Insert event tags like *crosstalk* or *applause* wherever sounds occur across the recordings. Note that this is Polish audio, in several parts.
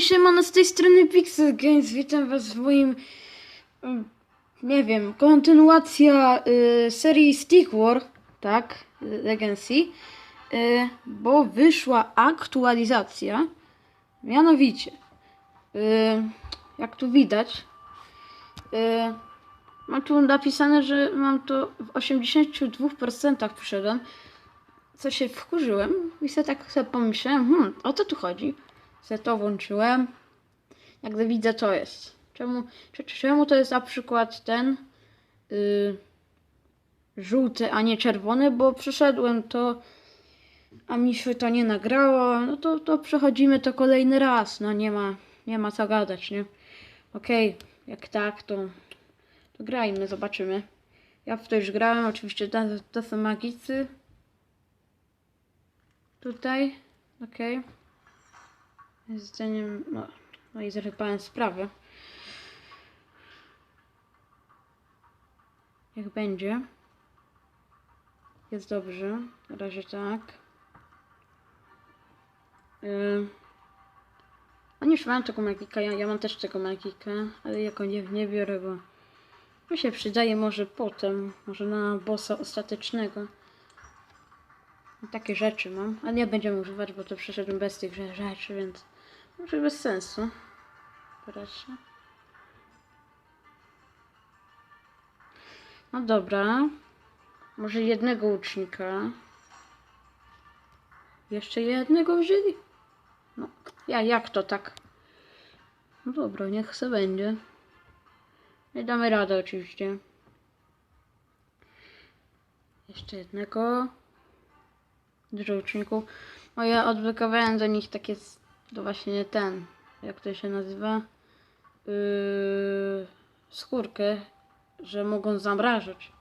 Hej, siemano, z tej strony Pixel Games, witam was w moim, mm, nie wiem, kontynuacja y, serii Stick War, tak, Legacy, y, bo wyszła aktualizacja, mianowicie, y, jak tu widać, y, mam tu napisane, że mam to w 82% przyszedłem, co się wkurzyłem i sobie tak sobie pomyślałem, hmm, o co tu chodzi? Se to włączyłem. Jak gdy widzę, to jest. Czemu, czemu to jest na przykład ten yy, żółty, a nie czerwony? Bo przeszedłem to, a mi się to nie nagrało. No to, to przechodzimy to kolejny raz. No nie ma, nie ma co gadać, nie? Okej, jak tak, to, to grajmy, zobaczymy. Ja w to już grałem, oczywiście to, to są magicy. Tutaj, okej. Zdaniem, no, no i zarypałem sprawę. Niech będzie. Jest dobrze. Na razie tak. Yy. Oni już mają tego magika, ja, ja mam też tego magika, ale jako nie, nie biorę, bo mi się przydaje może potem, może na bossa ostatecznego. Takie rzeczy mam, ale nie będziemy używać, bo to przeszedłem bez tych rze- rzeczy, więc może bez sensu. Proszę. No dobra. Może jednego łucznika. Jeszcze jednego wzięli? No, ja, jak to tak? No dobra, niech se będzie. Nie damy radę oczywiście. Jeszcze jednego. Dużo łuczników. O, ja odblokowałem do nich takie, to właśnie ten, jak to się nazywa, yy, skórkę, że mogą zamrażać.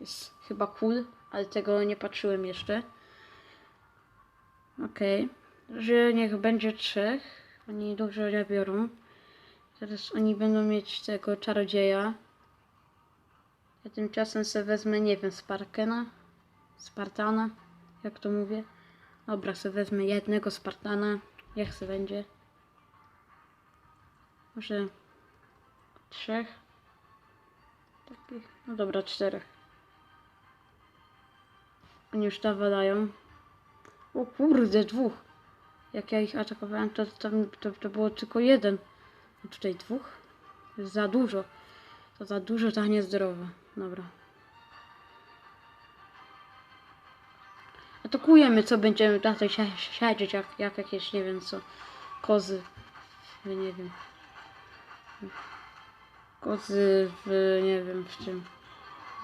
Jest chyba cool, ale tego nie patrzyłem jeszcze. Okej, że niech będzie trzech, oni dużo nie biorą. Teraz oni będą mieć tego czarodzieja. Ja tymczasem sobie wezmę, nie wiem, Sparkena, Spartana, jak to mówię. Dobra, sobie wezmę jednego Spartana. Jak se będzie? Może trzech? Takich. No dobra, czterech. Oni już nawalają. O kurde, dwóch. Jak ja ich atakowałem, to, to, to, to było tylko jeden. A tutaj dwóch? Jest za dużo. To za dużo, to niezdrowe. Dobra. Atakujemy, co będziemy tutaj si- siedzieć, jak, jak jakieś, nie wiem co, kozy, nie wiem, kozy w, nie wiem, w czym,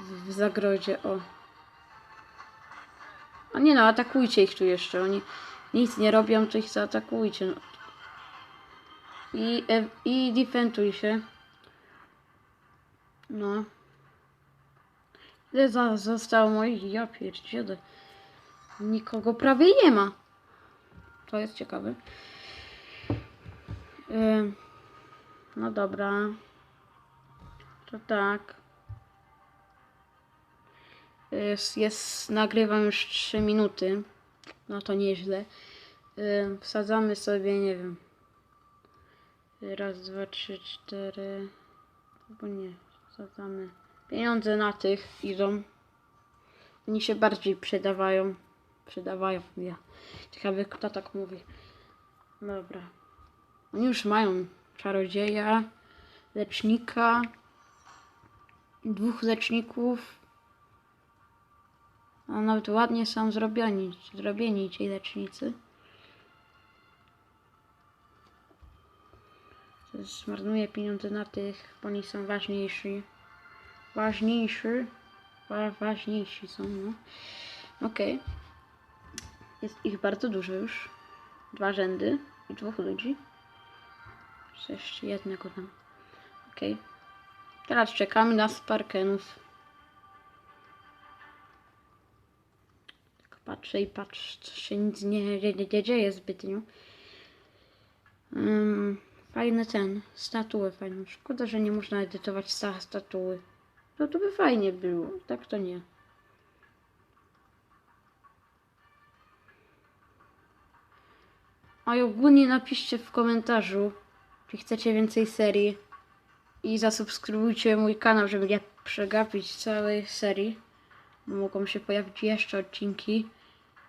w, w zagrodzie, o. A nie no, atakujcie ich tu jeszcze, oni nic nie robią, to ich zaatakujcie, no. I, e, i defentuj się. No. Ile zostało moich? Ja pierdzielę. Nikogo prawie nie ma. To jest ciekawe. Ym, no dobra. To tak. Jest, jest, nagrywam już 3 minuty. No to nieźle. Ym, wsadzamy sobie, nie wiem. Raz, dwa, trzy, cztery. Albo nie. Wsadzamy. Pieniądze na tych idą. Oni się bardziej przydawają. Przydawają, ja. Ciekawe kto tak mówi. Dobra. Oni już mają czarodzieja, lecznika, dwóch leczników. A nawet ładnie są zrobieni, zrobieni ci lecznicy. Zmarnuję pieniądze na tych, bo oni są ważniejsi. Ważniejsi. Wa ważniejsi są, no. Okej. Jest ich bardzo dużo już. Dwa rzędy i dwóch ludzi. Jeszcze jednego tam. Okej. Teraz czekamy na Sparkenów. Tak patrzę i patrzę, to się nic nie, dzieje zbytnio. Um, fajny ten, statuły fajne. Szkoda, że nie można edytować sta statuły. No to by fajnie było, tak to nie. A ogólnie napiszcie w komentarzu, czy chcecie więcej serii. I zasubskrybujcie mój kanał, żeby nie przegapić całej serii. Mogą się pojawić jeszcze odcinki.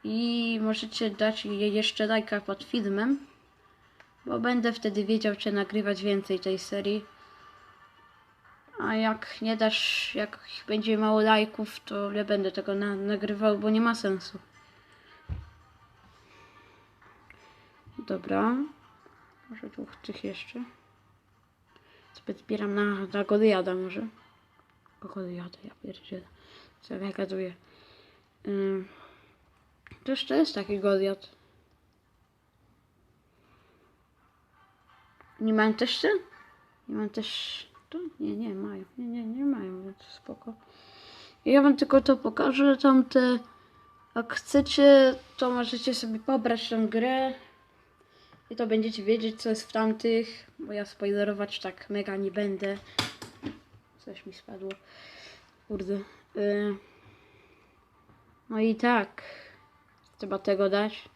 I możecie dać je jeszcze lajka pod filmem. Bo będę wtedy wiedział, czy nagrywać więcej tej serii. A jak nie dasz, jak będzie mało lajków, to nie będę tego na, nagrywał, bo nie ma sensu. Dobra. Może dwóch tych jeszcze. Sobie zbieram na, na Goliada może. Goliada, ja pierdzielę. Co ja gaduję. Ym. To jeszcze jest taki Goliat. Nie mają też ten? Nie mają też? Nie, nie mają. Nie, nie, nie mają, więc spoko. Ja wam tylko to pokażę, tamte... Jak chcecie, to możecie sobie pobrać tę grę. To będziecie wiedzieć, co jest w tamtych, bo ja spoilerować tak mega nie będę. Coś mi spadło. Kurde. Y... No i tak. Trzeba tego dać.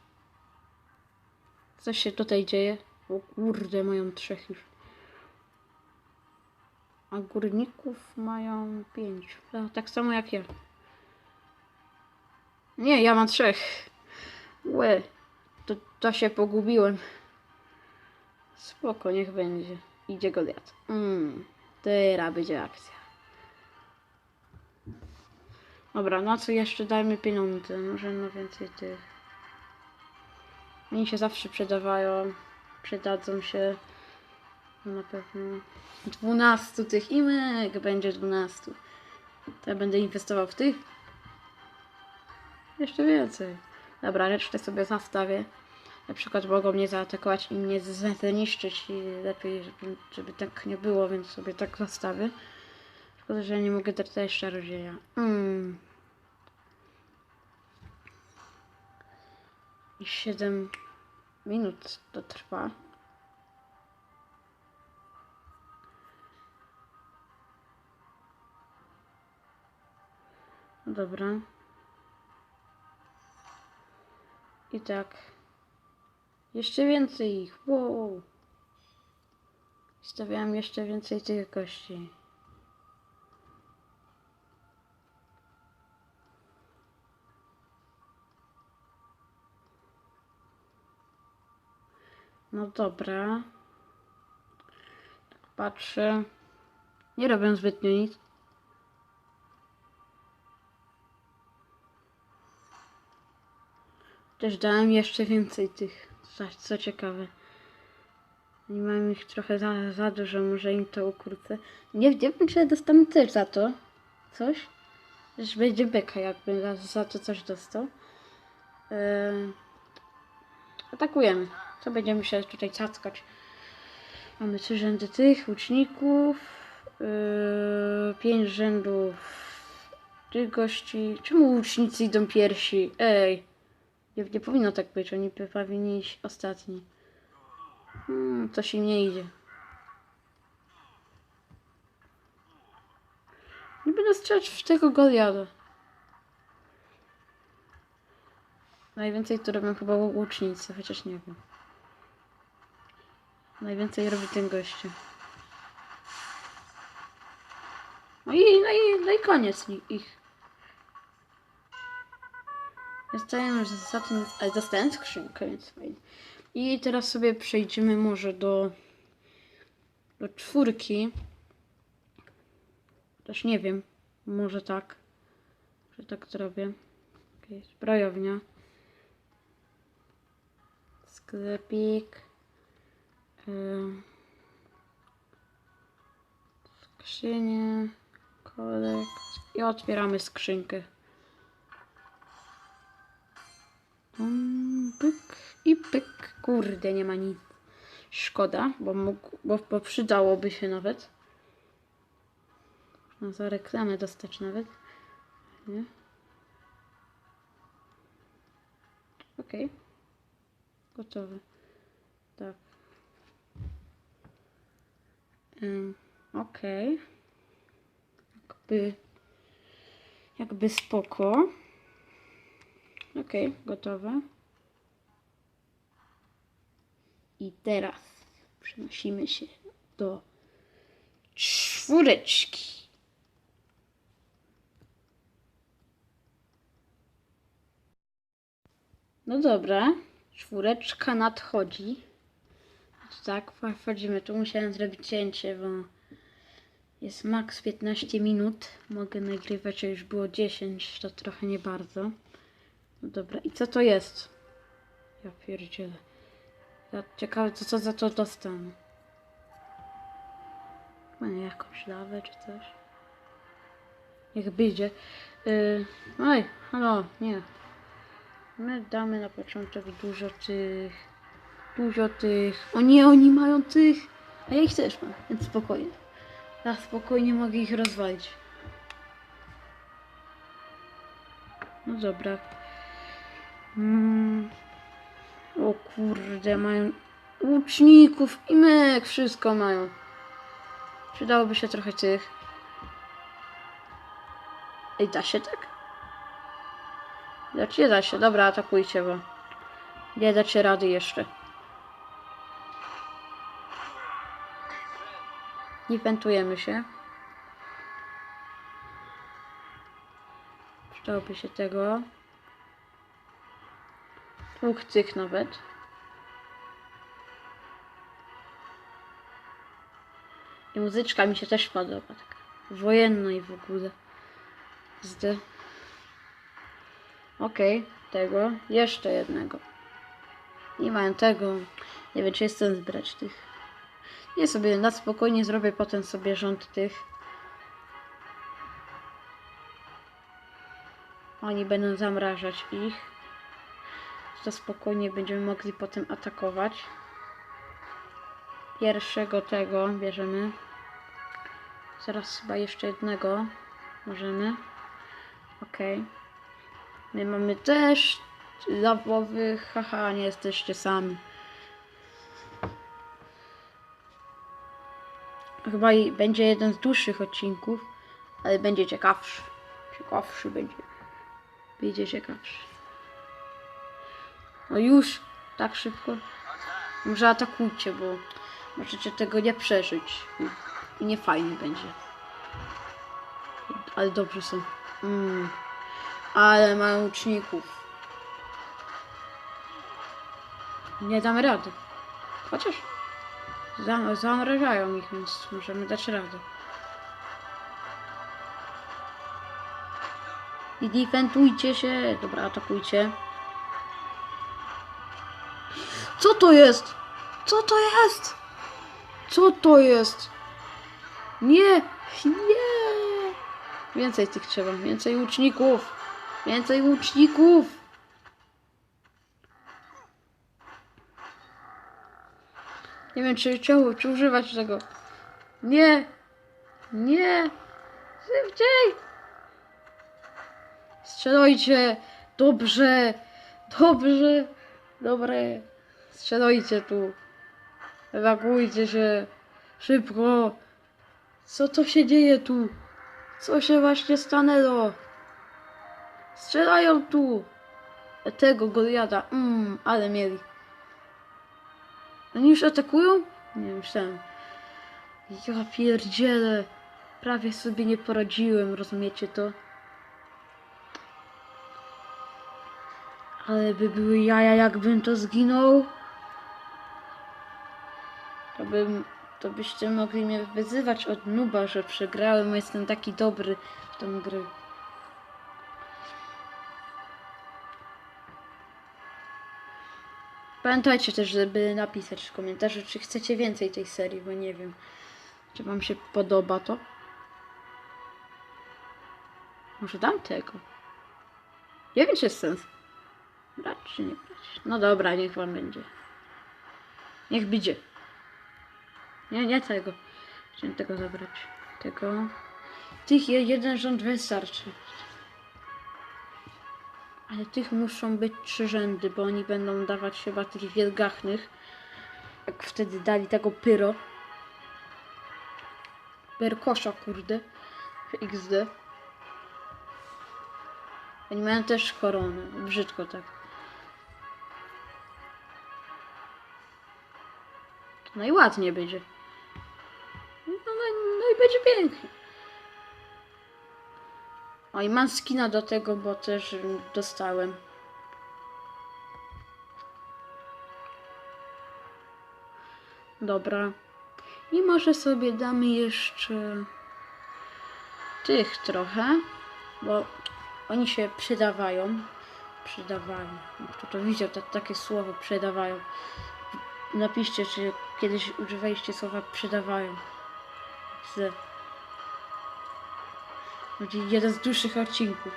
Coś się tutaj dzieje. O kurde, mają trzech już. A górników mają pięć. Tak, tak samo jak ja. Nie, ja mam trzech. Łe. To, to się pogubiłem. Spoko, niech będzie. Idzie Goliat. Mm, teraz będzie akcja. Dobra, na co jeszcze dajmy pieniądze? Może na więcej tych. Oni się zawsze przydawają. Przydadzą się. No Na pewno. 12 tych imek będzie 12. To ja będę inwestował w tych. Jeszcze więcej. Dobra, resztę sobie zastawię. Na przykład mogą mnie zaatakować i mnie zniszczyć i lepiej, żeby, żeby tak nie było, więc sobie tak zastawię. Szkoda, że nie mogę też czarodzieja. Mm. I 7 minut to trwa. No Dobra. I tak. Jeszcze więcej ich. Wow. Stawiałem jeszcze więcej tych kości. No dobra. Tak patrzę. Nie robię zbytnio nic. Też dałem jeszcze więcej tych, co, ciekawe. Nie mam ich trochę za, za dużo, może im to ukrócę. Nie, nie wiem, czy dostanę też za to coś. Też będzie beka, jakby za, za to coś dostał. Eee, atakujemy. Co będziemy się tutaj cackać? Mamy trzy rzędy tych łuczników. Yy, pięć rzędów tych gości. Czemu łucznicy idą piersi? Ej! Nie, nie powinno tak być, oni powinni iść ostatni. Hmm, coś im nie idzie. Nie będę strzelać w tego Goliada. Najwięcej to robią chyba łucznicy, chociaż nie wiem. Najwięcej robi ten gościu. No i, no i, no i koniec ni- ich. Dostałem już za to, ale dostałem skrzynkę, więc fajnie. I teraz sobie przejdziemy może do, do czwórki. Też nie wiem, może tak, że tak zrobię. Okay, zbrojownia. Sklepik. Ym. Skrzynie. Kolek. I otwieramy skrzynkę. Pyk i pyk. Kurde, nie ma nic. Szkoda, bo, mógł, bo, bo przydałoby się nawet. Można za reklamę dostać nawet. Nie? Okej. Gotowe. Tak. Ym, Okej. Jakby... Jakby spoko. Okej, gotowe. I teraz przenosimy się do czwóreczki. No dobra, czwóreczka nadchodzi. Tak, wchodzimy. Tu musiałem zrobić cięcie, bo jest maks 15 minut. Mogę nagrywać, a już było 10, to trochę nie bardzo. No dobra, i co to jest? Ja pierdzielę. Ja ciekawe, co, co za to dostanę. Chyba jakąś lawę czy coś. Niech będzie. Yy, oj, halo, nie. My damy na początek dużo tych. Dużo tych. O nie, oni mają tych. A ja ich też mam, więc spokojnie. Ja spokojnie mogę ich rozwalić. No dobra. Mm. O kurde, mają łuczników i mek, wszystko mają. Przydałoby się trochę tych. Ej, da się tak? Dać nie da się. Dobra, atakujcie, bo nie dacie rady jeszcze. Defentujemy się. Przydałoby się tego. Dwóch tych nawet. I muzyczka mi się też podoba. Tak wojenna i w ogóle. Zde. Okej, tego. Jeszcze jednego. Nie mam tego. Nie wiem, czy jestem zbrać tych. Nie sobie na spokojnie zrobię potem sobie rząd tych. Oni będą zamrażać ich. To spokojnie będziemy mogli potem atakować. Pierwszego tego bierzemy. Zaraz chyba jeszcze jednego możemy. Okej. My mamy też lawowych. Haha, nie jesteście sami. Chyba i będzie jeden z dłuższych odcinków, ale będzie ciekawszy. Ciekawszy będzie. Będzie ciekawszy. No już, tak szybko. Może atakujcie, bo możecie tego nie przeżyć. I nie fajnie będzie. Ale dobrze są. Mm. Ale mają uczników. Nie damy rady. Chociaż zam zamrażają ich, więc możemy dać radę. I defentujcie się. Dobra, atakujcie. Co to jest? Co to jest? Co to jest? Nie! Nie! Więcej tych trzeba. Więcej łuczników. Więcej łuczników. Nie wiem, czy, czy, czy używać tego. Nie! Nie! Szybciej! Strzelajcie! Dobrze! Dobrze! Dobre! Strzelajcie tu! Ewakuujcie się! Szybko! Co to się dzieje tu? Co się właśnie stanęło? Strzelają tu! Tego Goliata. Mmm, ale mieli. Oni już atakują? Nie myślałem. Ja pierdzielę. Prawie sobie nie poradziłem, rozumiecie to? Ale by były jaja, jakbym to zginął. Bym, to byście mogli mnie wyzywać od nuba, że przegrałem, jestem taki dobry w tę grę. Pamiętajcie też, żeby napisać w komentarzu, czy chcecie więcej tej serii, bo nie wiem, czy wam się podoba to. Może dam tego. Nie wiem, czy jest sens. Brać czy nie brać? No dobra, niech wam będzie. Niech będzie. Nie, nie tego. Chciałem tego zabrać. Tego. Tych je- jeden rząd wystarczy. Ale tych muszą być trzy rzędy, bo oni będą dawać chyba tych wielgachnych. Jak wtedy dali tego pyro. Perkosza, kurde. XD. Oni mają też koronę. Brzydko tak. No i ładnie będzie. Będzie pięknie. O i mam skina do tego, bo też dostałem. Dobra. I może sobie damy jeszcze tych trochę, bo oni się przydawają. Przydawają. Kto to widział, ta, takie słowo przydawają. Napiszcie, czy kiedyś używaliście słowa przydawają. Z... Będzie jeden z dłuższych odcinków.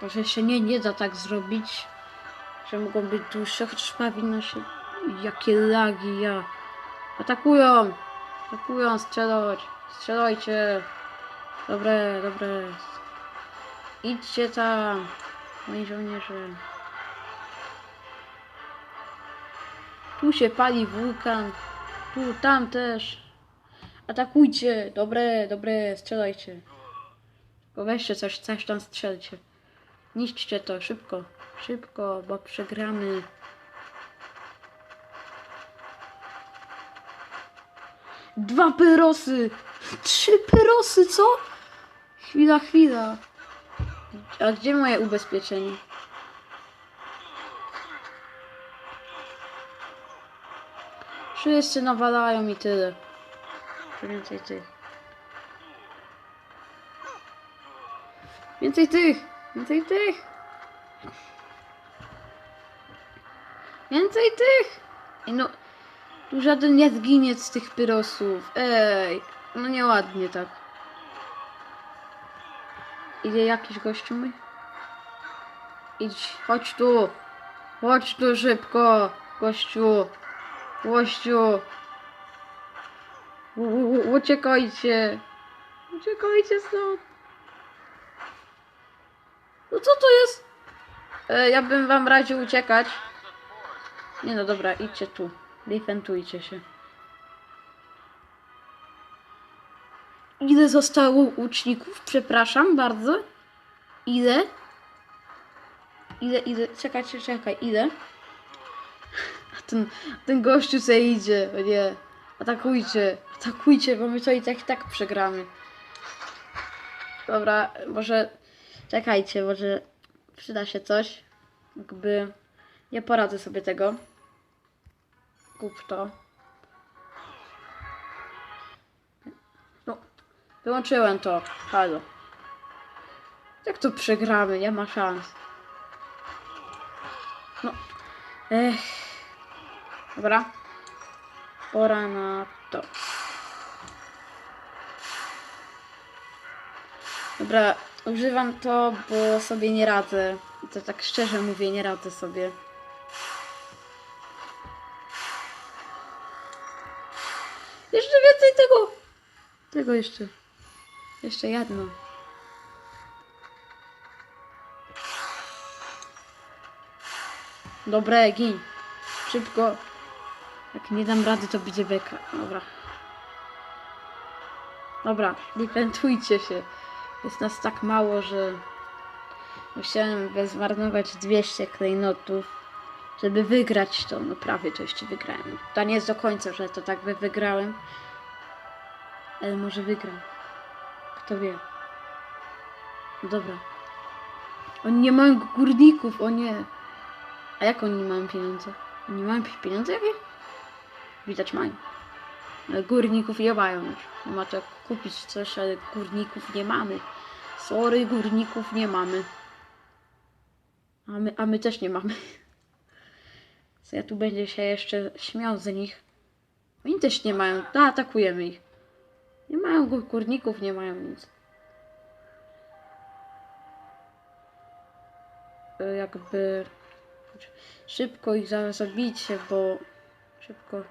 Chyba, że się nie, nie da tak zrobić, że mogą być dłuższe, chociaż powinno się... Jakie lagi, ja... Atakują! Atakują, strzelać! Strzelajcie! Dobre, dobre. Idźcie tam, moi żołnierze. Tu się pali wulkan. Tu, tam też. Atakujcie! Dobre, dobre, strzelajcie. Tylko weźcie coś, coś tam strzelcie. Niszczcie to, szybko. Szybko, bo przegramy. Dwa pyrosy! Trzy pyrosy, co? Chwila, chwila. A gdzie moje ubezpieczenie? Wszyscy nawalają i tyle. Więcej tych. Więcej tych! Więcej tych! Więcej tych! Ej, no, tu żaden nie zginie z tych pyrosów. Ej, no nieładnie tak. Idzie jakiś gościu mój? Idź, chodź tu. Chodź tu szybko, gościu. Gościu. Uciekajcie. Uciekajcie stąd. No co to jest? E, ja bym wam radził uciekać. Nie no dobra, idźcie tu. Defentujcie się. Ile zostało łuczników? Przepraszam bardzo. Ile? Ile, ile? Czekajcie, czekaj, ile? A ten, ten gościu se idzie, o nie. Atakujcie, atakujcie, bo my to i tak, i tak przegramy. Dobra, może... Czekajcie, może przyda się coś. Jakby... Nie poradzę sobie tego. Kup to. No, wyłączyłem to. Halo. Jak to przegramy? Nie ma szans. No. Ech. Dobra. Pora na to. Dobra, używam to, bo sobie nie radzę. To tak szczerze mówię, nie radzę sobie. Jeszcze więcej tego! Tego jeszcze. Jeszcze jedno. Dobre, gin. Szybko. Jak nie dam rady, to będzie beka. Dobra. Dobra, defentujcie się. Jest nas tak mało, że musiałem zmarnować 200 klejnotów, żeby wygrać to. No prawie to jeszcze wygrałem. To nie jest do końca, że to tak by wygrałem. Ale może wygram. Kto wie. Dobra. Oni nie mają górników, o nie. A jak oni mają pieniądze? Oni mają pieniądze jakieś? Widać mają. Górników nie mają już. Nie ma to kupić coś, ale górników nie mamy. Sorry, górników nie mamy. A my, a my też nie mamy. Co ja tu będę się jeszcze śmiał z nich. Oni też nie mają. Da, atakujemy ich. Nie mają gór- górników, nie mają nic. E, Jakby szybko ich za- zabicie, bo szybko.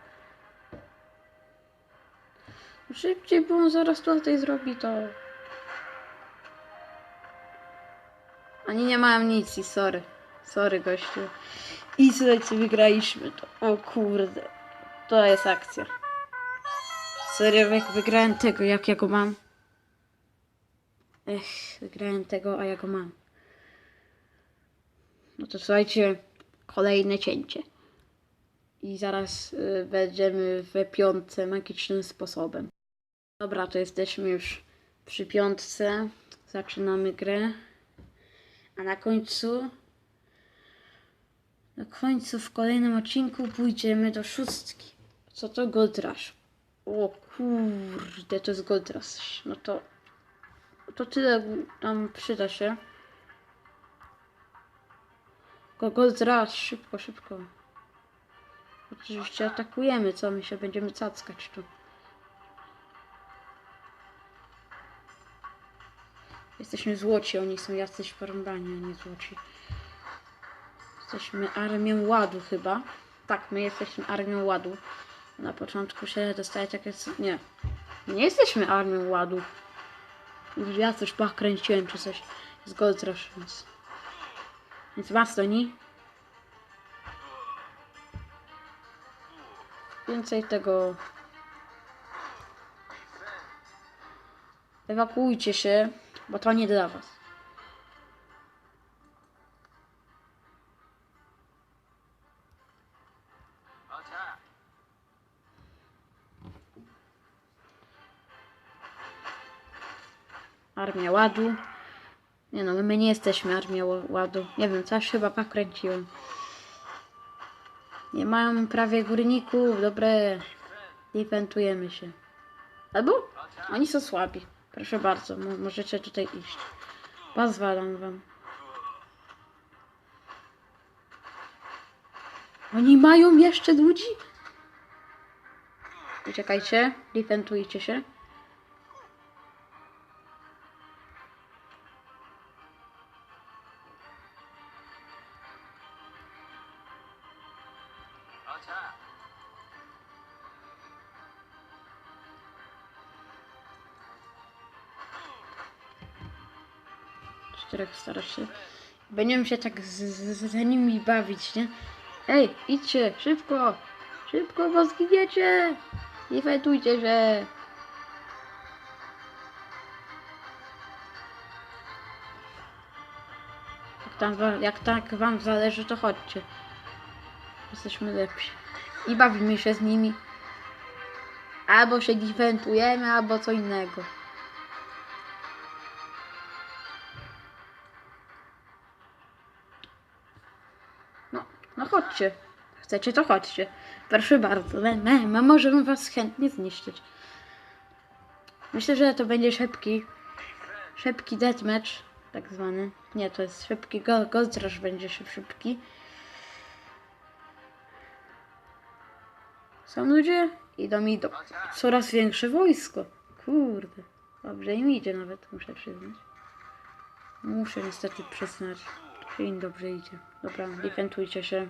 Szybciej, bo on zaraz tutaj zrobi to. Oni nie mają nic i sorry. Sorry gościu. I słuchajcie, wygraliśmy to. O kurde. To jest akcja. Serio, jak wygrałem tego, jak ja go mam? Ech, wygrałem tego, a ja go mam. No to słuchajcie, kolejne cięcie. i zaraz y, będziemy w piątce magicznym sposobem. Dobra, to jesteśmy już przy piątce. Zaczynamy grę. A na końcu na końcu w kolejnym odcinku pójdziemy do szóstki. Co to Gold Rush? O kurde, to jest Gold Rush. No to, to tyle nam przyda się. Go Gold Rush, szybko, szybko. Oczywiście atakujemy, co my się będziemy cackać tu. Jesteśmy złoci, oni są jacyś porąbani, a nie złoci. Jesteśmy armią ładu chyba. Tak, my jesteśmy armią ładu. Na początku się dostaje takie... Nie. Nie jesteśmy armią ładu. Ja coś kręciłem czy coś. Z Gold Rush, więc... Więc Mastoni. Więcej tego... Ewakuujcie się, bo to nie dla was. Armia Ładu. Nie no, my nie jesteśmy Armią Ładu. Nie wiem, coś chyba pokręciłem. Nie mają prawie górników, dobre. Defentujemy się. Albo oni są słabi. Proszę bardzo, mo- możecie tutaj iść. Pozwalam wam. Oni mają jeszcze ludzi? Uciekajcie, defentujcie się. Się. Będziemy się tak z, z, nimi bawić, nie? Ej, idźcie, szybko! Szybko, bo zginiecie! Nie fajtujcie się! Jak, tam, jak tak wam zależy, to chodźcie. Jesteśmy lepsi. I bawimy się z nimi. Albo się defentujemy, albo co innego. Chodźcie. Chcecie, to chodźcie. Proszę bardzo. My, my, my możemy was chętnie zniszczyć. Myślę, że to będzie szybki. Szybki deathmatch, tak zwany. Nie, to jest szybki go, Ghost Rush będzie szyb, szybki. Są ludzie? Idą mi coraz większe wojsko. Kurde. Dobrze im idzie nawet, muszę przyznać. Muszę niestety przyznać. że im dobrze idzie. Dobra, defentujcie się.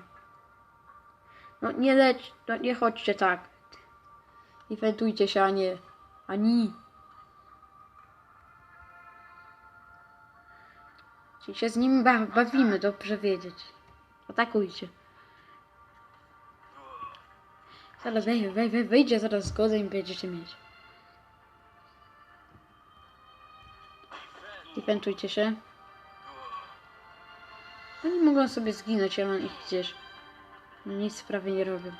No nie leć, no nie chodźcie tak. Defentujcie się, a nie. Ani. Czyli się z nimi ba bawimy, dobrze wiedzieć. Atakujcie. Zaraz wej, wej, wej, wyjdzie zaraz zgodę i będziecie mieć. Defentujcie się. Oni mogą sobie zginąć, ja mam ich gdzieś. Nic sprawy nie robią.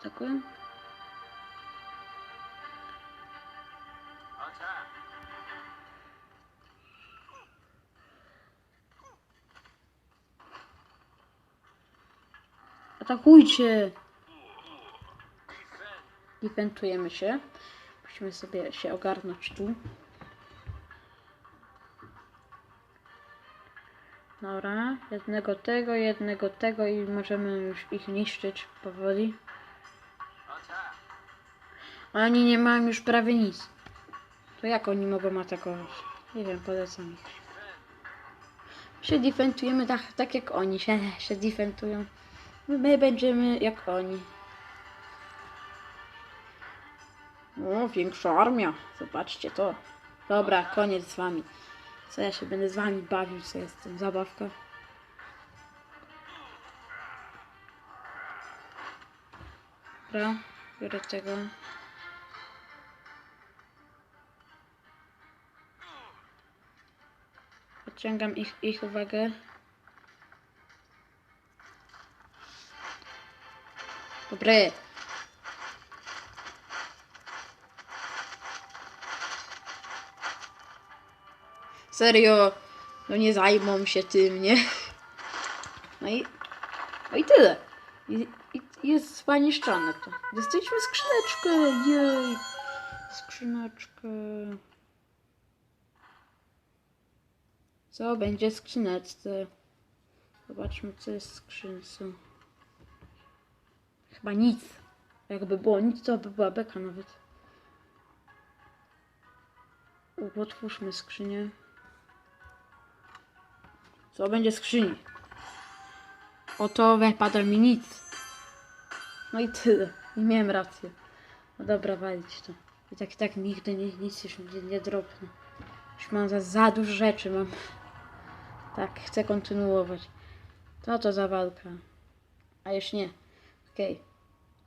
Atakują? Atakujcie! Defentujemy się. Musimy sobie się ogarnąć tu. Dobra, jednego tego, jednego tego i możemy już ich niszczyć powoli. Oni nie mają już prawie nic. To jak oni mogą atakować? Nie wiem, polecam ich. Się defentujemy tak, tak jak oni się, *laughs* się defentują. My będziemy jak oni. O, większa armia. Zobaczcie to. Dobra, koniec z wami. Co ja się będę z wami bawił, co jestem. Zabawka. Dobra, biorę tego. Odciągam ich, ich uwagę. Dobre. Serio, no nie zajmą się tym, nie? No i, no i tyle. I, i jest zniszczone to. Dostaliśmy skrzyneczkę, jej. Skrzyneczkę. Co będzie w skrzyneczce? Zobaczmy, co jest w skrzynce. Chyba nic. Jakby było nic, to by była beka nawet. Otwórzmy skrzynię. Co będzie skrzyni? Oto wypada mi nic. No i tyle. Nie miałem racji. No dobra, walić to. I tak i tak nigdy nie, nic już nie, nie dropnę. Już mam za, za dużo rzeczy mam. Tak, chcę kontynuować. Co to za walka? A już nie. Okej.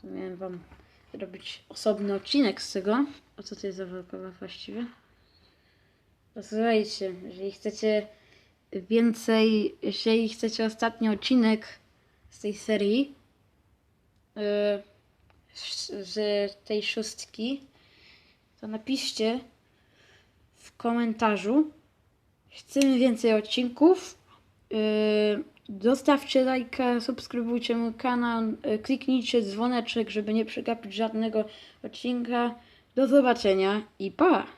To miałem wam zrobić osobny odcinek z tego. O co to jest za walka właściwie? Posłuchajcie, jeżeli chcecie więcej, jeżeli chcecie ostatni odcinek z tej serii, yy, z, tej szóstki, to napiszcie w komentarzu. Chcemy więcej odcinków. Yy, Zostawcie lajka, subskrybujcie mój kanał, yy, kliknijcie dzwoneczek, żeby nie przegapić żadnego odcinka. Do zobaczenia i pa!